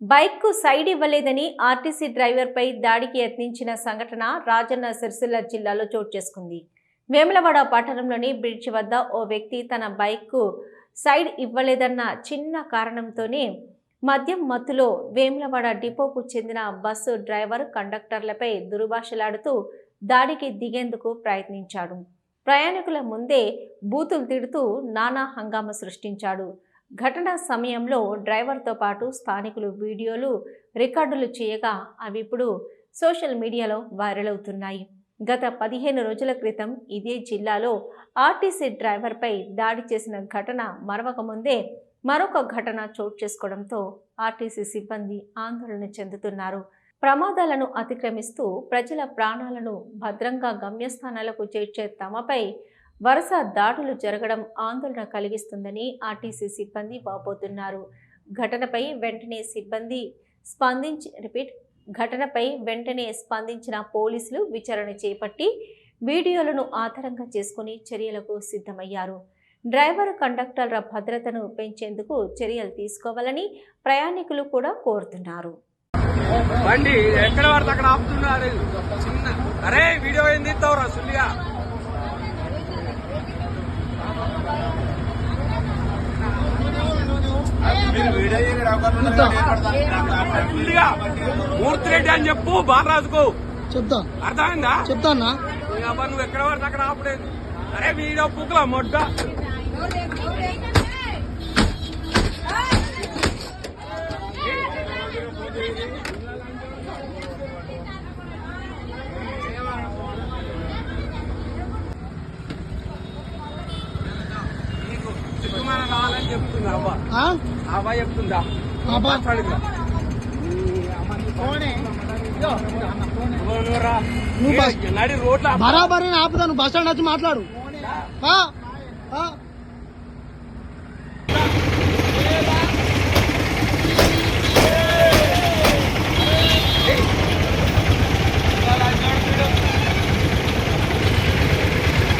బైక్కు side ఇవ్వలేదని RTC డ్రైవర్పై దాడికి యత్నించిన సంఘటన రాజన్న సిరిసిల్ల జిల్లాలో చోటు చేసుకుంది. వేములవాడ పట్టణంలోని బ్రిడ్జ్ వద్ద ఓ వ్యక్తి తన బైక్కు సైడ్ ఇవ్వలేదన్న చిన్న కారణంతోనే మద్యం మత్తులో వేములవాడ డిపోకు చెందిన బస్సు డ్రైవర్ కండక్టర్లపై దురుభాషలాడుతూ దాడికి దిగేందుకు ప్రయత్నించాడు. ప్రయాణికుల ముందే బూతులు తిడుతూ నానా హంగామా సృష్టించాడు. ఘటన సమయంలో డ్రైవర్తో పాటు స్థానికులు వీడియోలు రికార్డులు చేయగా అవి ఇప్పుడు సోషల్ మీడియాలో వైరల్ అవుతున్నాయి. గత పదిహేను రోజుల క్రితం ఇదే జిల్లాలో ఆర్టీసీ డ్రైవర్పై దాడి చేసిన ఘటన మరవక ముందే మరొక ఘటన చోటు చేసుకోవడంతో ఆర్టీసీ సిబ్బంది ఆందోళన చెందుతున్నారు. ప్రమాదాలను అతిక్రమిస్తూ ప్రజల ప్రాణాలను భద్రంగా గమ్యస్థానాలకు చేర్చే తమపై వరుస దాడులు జరగడం ఆందోళన కలిగిస్తుందని ఆర్టీసీ సిబ్బంది వాపోతున్నారు. ఘటనపై వెంటనే సిబ్బంది స్పందించి రిపీట్ ఘటనపై వెంటనే స్పందించిన పోలీసులు విచారణ చేపట్టి వీడియోలను ఆధారంగా చేసుకుని చర్యలకు సిద్ధమయ్యారు. డ్రైవర్ కండక్టర్ల భద్రతను పెంచేందుకు చర్యలు తీసుకోవాలని ప్రయాణికులు కూడా కోరుతున్నారు. బండి ఎక్కడ పడితే అక్కడ ఆపుతున్నారు. చిన్న అరే వీడియో ఏం తీస్తావురా సుల్లిగా? సుల్లిగా మూర్తి రెడ్డి అని చెప్పు బాలరాజుకు. చెప్తా. అర్థమైందా? చెప్తా అన్నా అబ్బా నువ్వు ఎక్కడ పడితే అక్కడ ఆపలేదు అరే వీడియో పుక్కుల మొడ్డ. చెప్తుందా అవ్వ? అవ్వ చెప్తుందా? నువ్వు బస్- నడి రోడ్ల. బరాబర్ ఆపుతాను బస్ స్టాండ్ వచ్చి మాట్లాడు?